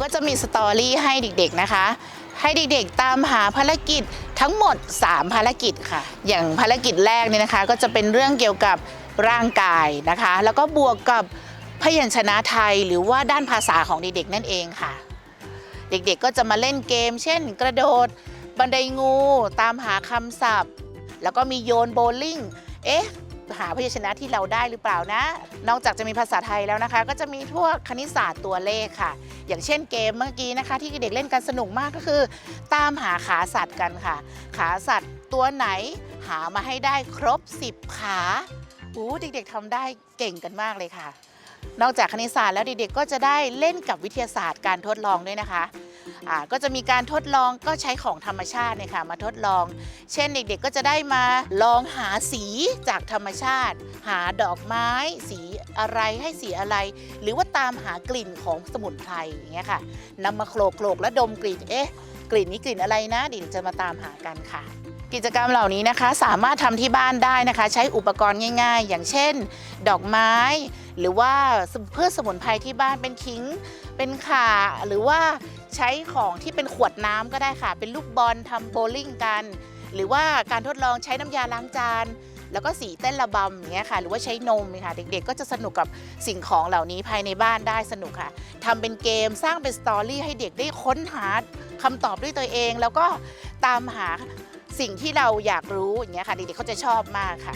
ก็จะมีสตอรี่ให้เด็กๆนะคะ ให้เด็กๆตามหาภารกิจทั้งหมด 3 ภารกิจค่ะ อย่างภารกิจแรกเนี่ยนะคะ ก็จะเป็นเรื่องเกี่ยวกับร่างกายนะคะ แล้วก็บวกกับพยัญชนะไทยหรือว่าด้านภาษาของเด็กๆนั่นเองค่ะ เด็กๆก็จะมาเล่นเกม เช่น กระโดด บันไดงู ตามหาคำศัพท์ แล้วก็มีโยนโบว์ลิ่งเอ๊ะ หาพยัญชนะที่เราได้หรือเปล่านะ นอกจากจะมีภาษาไทยแล้วนะคะ ก็จะมีพวกคณิตศาสตร์ตัวเลขค่ะ อย่างเช่นเกมเมื่อกี้นะคะ ที่เด็กเล่นกันสนุกมากก็คือ ตามหาขาสัตว์กันค่ะ ขาสัตว์ตัวไหนหามาให้ได้ครบ 10 ขาอู้เด็กๆทำได้เก่งกันมากเลยค่ะ นอกจากคณิตศาสตร์แล้วเด็กๆก็จะได้เล่นกับวิทยาศาสตร์การทดลองด้วยนะคะ ก็จะมีการทดลองก็ใช้ของธรรมชาติเนี่ยค่ะมาทดลอง เช่นเด็กๆก็จะได้มาลองหาสีจากธรรมชาติ หาดอกไม้ สีอะไรให้สีอะไร หรือว่าตามหากลิ่นของสมุนไพรอย่างเงี้ยค่ะนำมาโขลกโขลกแล้วดมกลิ่นเอ๊ะกลิ่นนี้กลิ่นอะไรนะเดินจะมาตามหากันค่ะกิจกรรมเหล่านี้นะคะสามารถทำที่บ้านได้นะคะ ใช้อุปกรณ์ง่าย ๆ อย่างเช่น ดอกไม้ หรือว่าเพื่อสมุนไพรที่บ้านเป็นขิง เป็นข่าหรือว่า ใช้ของที่เป็นขวดน้ำก็ได้ค่ะ เป็นลูกบอลทำโบลิ่งกัน หรือว่าการทดลองใช้น้ำยาล้างจาน แล้วก็สีเต้นระบำอย่างเงี้ยค่ะ หรือว่าใช้นมค่ะ เด็กๆ ก็จะสนุกกับสิ่งของเหล่านี้ภายในบ้านได้สนุกค่ะทำเป็นเกมสร้างเป็นสตอรี่ให้เด็กได้ค้นหาคำตอบด้วยตัวเอง แล้วก็ตามหาสิ่งที่เราอยากรู้อย่างเงี้ยค่ะเด็กๆเขาจะชอบมากค่ะ